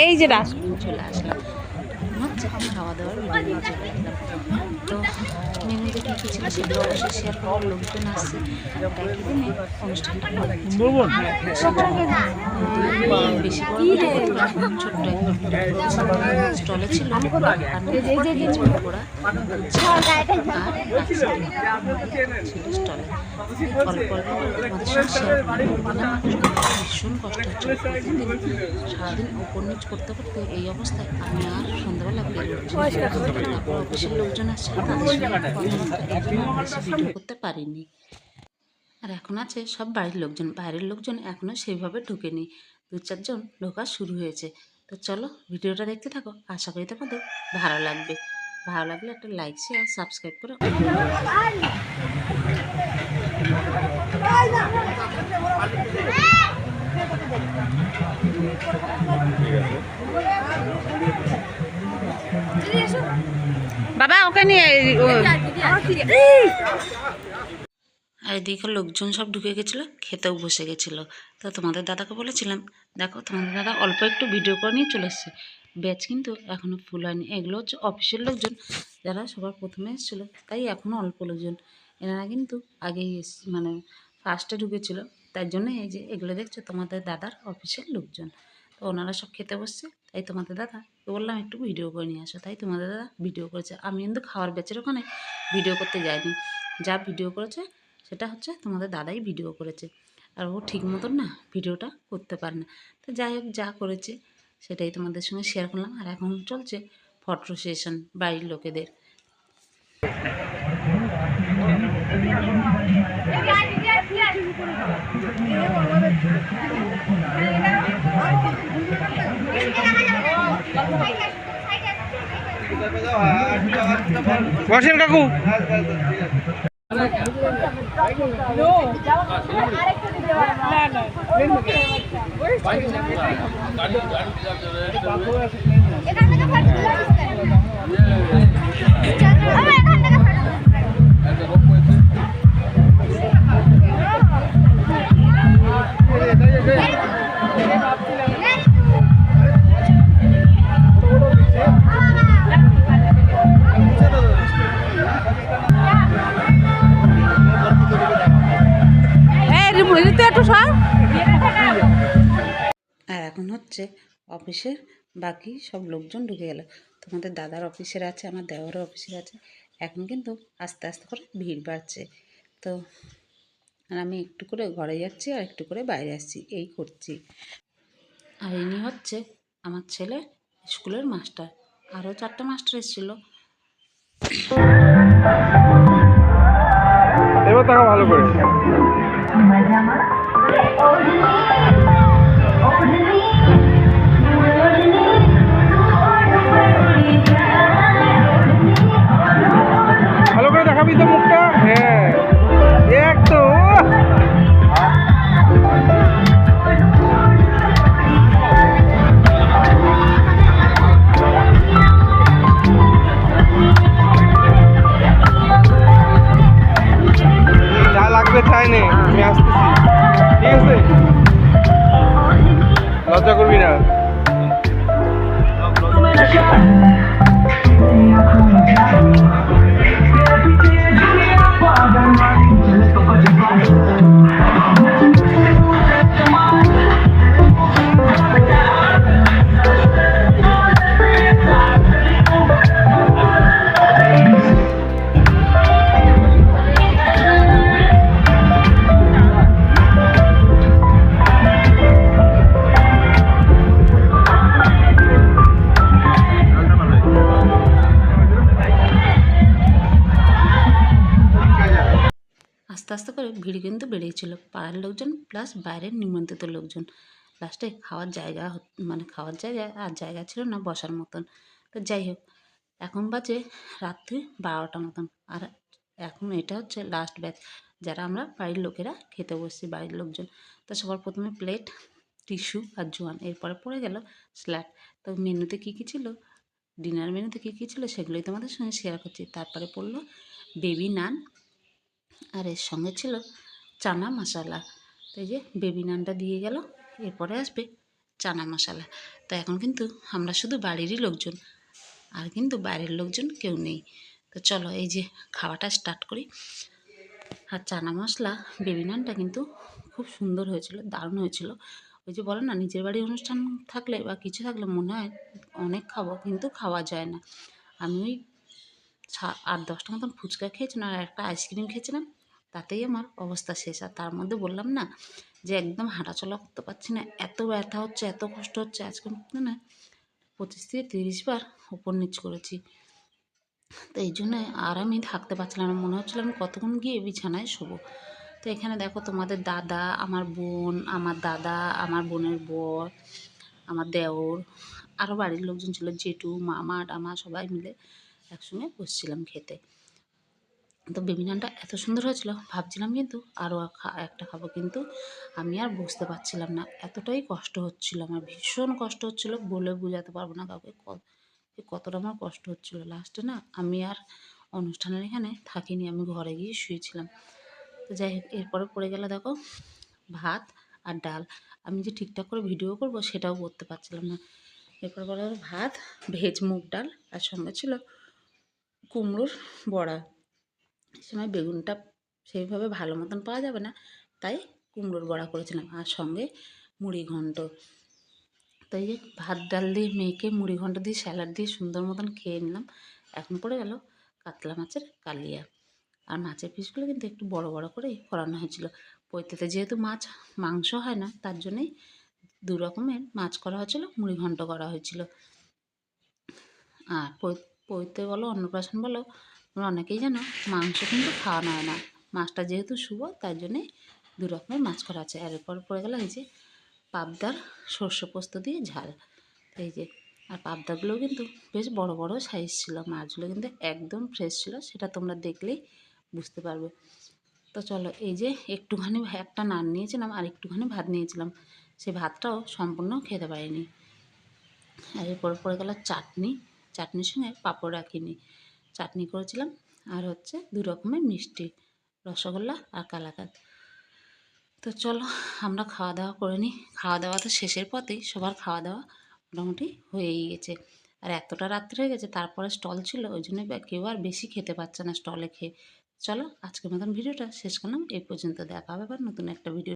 এই যে রাস চলে আসলাম খাওয়া দাওয়ার তো মেনুতে কী কী ছিল সেগুলো অবশ্যই শেয়ার করার লোকজন আসছে অনুষ্ঠানটা বেশি বড় করে ছোট্ট একটা স্টলে ছিল। স্টলে অল্প অল্প ভীষণ কষ্ট হচ্ছে সারাদিন উপর নিচ করতে করতে এই অবস্থায় আমি আর সন্ধ্যাবেলা বেরোচ্ছি তারপর অফিসের লোকজন আসছে করতে পারিনি। আর এখন আছে সব বাড়ির লোকজন। বাইরের লোকজন এখনও সেইভাবে ঢুকেনি। দু চারজন ঢোকা শুরু হয়েছে। তো চলো ভিডিওটা দেখতে থাকো। আশা করি তোমাদের ভালো লাগবে। ভালো লাগলে একটা লাইক শেয়ার সাবস্ক্রাইব করে বাবা, ওকে নিয়ে লোকজন সব ঢুকে গেছিল, খেতেও বসে গেছিল। তো তোমাদের দাদাকে বলেছিলাম, দেখো, তোমাদের দাদা অল্প একটু ভিডিও করে নিয়ে চলে এসছে। ব্যাচ কিন্তু এখনও ফুল হয়নি। এগুলো হচ্ছে অফিসের লোকজন, যারা সবার প্রথমে এসেছিল, তাই এখনও অল্প লোকজন। এনারা কিন্তু আগেই মানে ফার্স্টে ঢুকেছিল। তাই জন্য এই যে এগুলো দেখছ, তোমাদের দাদার অফিসের লোকজন। তো ওনারা সব খেতে বসছে, তাই তোমাদের দাদা বললাম, একটু ভিডিও করে নিয়ে আসো। তাই তোমাদের দাদা ভিডিও করেছে। আমি কিন্তু খাওয়ার ব্যাচের ওখানে ভিডিও করতে যাইনি। যা ভিডিও করেছে, সেটা হচ্ছে তোমাদের দাদাই ভিডিও করেছে। আর ও ঠিক মতন না ভিডিওটা করতে পারে না। তো যাই হোক, যা করেছে, সেটাই তোমাদের সঙ্গে শেয়ার করলাম। আর এখন চলছে ফটো সেশন বাড়ির লোকেদের। বসেন কাকু এখান থেকে হচ্ছে অফিসের বাকি সব লোকজন ঢুকে গেল। তোমাদের দাদার অফিসের আছে আমার দেওয়ারও অফিসের আছে। এখন কিন্তু আস্তে আস্তে করে ভিড় বাড়ছে। তো আর আমি একটু করে ঘরে যাচ্ছি আর একটু করে বাইরে আসছি এই করছি। আর ইনি হচ্ছে আমার ছেলে স্কুলের মাস্টার। আরও চারটে মাস্টার এসেছিল। এবার তাকে ভালো করে। আস্তে আস্তে করে ভিড় কিন্তু বেড়েই ছিল পাড়ার লোকজন প্লাস বাইরের নিমন্ত্রিত লোকজন। লাস্টে খাওয়ার জায়গা মানে খাওয়ার জায়গা আর জায়গা ছিল না বসার মতন। তো যাই হোক, এখন বাজে রাত্রি বারোটা মতন। আর এখন এটা হচ্ছে লাস্ট ব্যাচ যারা আমরা বাড়ির লোকেরা খেতে বসছি, বাড়ির লোকজন। তো সবার প্রথমে প্লেট টিস্যু আর জোয়ান। এরপরে পড়ে গেল স্ল্যাট তো মেনুতে কী কী ছিল? ডিনার মেনুতে কী কী ছিল? সেগুলোই তোমাদের সঙ্গে শেয়ার করছি। তারপরে পড়ল বেবি নান আর এর সঙ্গে ছিল চানা মশলা। তো এই যে বেবি নানটা দিয়ে গেল, এরপরে আসবে চানা মশলা। তো এখন কিন্তু আমরা শুধু বাড়িরই লোকজন, আর কিন্তু বাইরের লোকজন কেউ নেই। তো চলো এই যে খাওয়াটা স্টার্ট করি। আর চানা মশলা, বেবি নানটা কিন্তু খুব সুন্দর হয়েছিল, দারুণ হয়েছিল। ওই যে বলো না, নিজের বাড়ির অনুষ্ঠান থাকলে বা কিছু থাকলে মনে হয় অনেক খাব, কিন্তু খাওয়া যায় না। আমি ওই আট, দশটা মতন ফুচকা খেয়েছিলাম আর একটা আইসক্রিম খেয়েছিলাম, তাতেই আমার অবস্থা শেষ। আর তার মধ্যে বললাম না যে একদম হাঁটাচলা করতে পারছি না, এত ব্যথা হচ্ছে, এত কষ্ট হচ্ছে, আজকে না পঁচিশ থেকে তিরিশ বার ওপর নিচ করেছি। তো এই জন্য আর আমি থাকতে পারছিলাম না, মনে হচ্ছিল আমি কতক্ষণ গিয়ে বিছানায় শোবো। তো এখানে দেখো তোমাদের দাদা, আমার বোন, আমার দাদা, আমার বোনের বর, আমার দেওর আরও বাড়ির লোকজন ছিল, জেঠু, মামা, টামা সবাই মিলে একসঙ্গে বসছিলাম খেতে। তো বেবিনানটা এত সুন্দর হয়েছিল, ভাবছিলাম কিন্তু আরও একটা খাব কিন্তু আমি আর বুঝতে পারছিলাম না। এতটাই কষ্ট হচ্ছিল, আমার ভীষণ কষ্ট হচ্ছিল, বলে বোঝাতে পারব না কাউকে কতটা আমার কষ্ট হচ্ছিল। লাস্টে না আমি আর অনুষ্ঠানের এখানে থাকিনি, আমি ঘরে গিয়ে শুয়েছিলাম। তো যাই হোক, এরপরে পড়ে গেলে দেখো, ভাত আর ডাল। আমি যে ঠিকঠাক করে ভিডিও করব সেটাও করতে পারছিলাম না। এরপর হলো ভাত, ভেজ মুগ ডাল, আর সঙ্গে ছিল কুমড়োর বড়া। সময় বেগুনটা সেইভাবে ভালো মতন পাওয়া যাবে না, তাই কুমড়োর বড়া করেছিলাম আর সঙ্গে মুড়ি ঘন্ট। তো এই যে ভাত, ডাল দিয়ে মেখে মুড়ি ঘন্ট দিয়ে স্যালাড দিয়ে সুন্দর মতন খেয়ে নিলাম, এখন পড়ে গেল কাতলা মাছের কালিয়া। আর মাছের পিসগুলো কিন্তু একটু বড় বড় করেই করানো হয়েছিল। পৈতেতে যেহেতু মাছ, মাংস হয় না, তার জন্যেই দু রকমের মাছ করা হয়েছিল, মুড়ি ঘন্ট করা হয়েছিল। আর পৈতে বলো, অন্নপ্রাশন বলো, তোমরা অনেকেই জানো মাংস কিন্তু খাওয়ানো হয় না। মাছটা যেহেতু শুভ, তার জন্যে দু রকমের মাছ করা আছে। আর এরপর পড়ে গেল এই যে পাবদার সর্ষে পোস্ত দিয়ে ঝাল। এই যে, আর পাবদাগুলো কিন্তু বেশ বড় বড় সাইজ ছিল। মাছগুলো কিন্তু একদম ফ্রেশ ছিল, সেটা তোমরা দেখলেই বুঝতে পারবে। তো চলো, এই যে একটুখানি একটা নান নিয়েছিলাম আর একটুখানি ভাত নিয়েছিলাম। সেই ভাতটাও সম্পূর্ণ খেতে পারিনি। আর এরপর পড়ে গেল চাটনি। চাটনির সঙ্গে পাঁপড় রাখিনি। চাটনি করেছিলাম, আর হচ্ছে দু রকমের মিষ্টি, রসগোল্লা আর কালাকাঁদ। তো চলো, আমরা খাওয়া দাওয়া করে নিই। খাওয়া দাওয়া তো শেষের পথেই, সবার খাওয়া দাওয়া মোটামুটি হয়েই গেছে। আর এতটা রাত্রে হয়ে গেছে, তারপরে স্টল ছিল, ওই জন্য কেউ আর বেশি খেতে পারছে না স্টলে খেয়ে। চলো, আজকের মতন ভিডিওটা শেষ করলাম, এই পর্যন্ত। দেখা হবে আবার নতুন একটা ভিডিও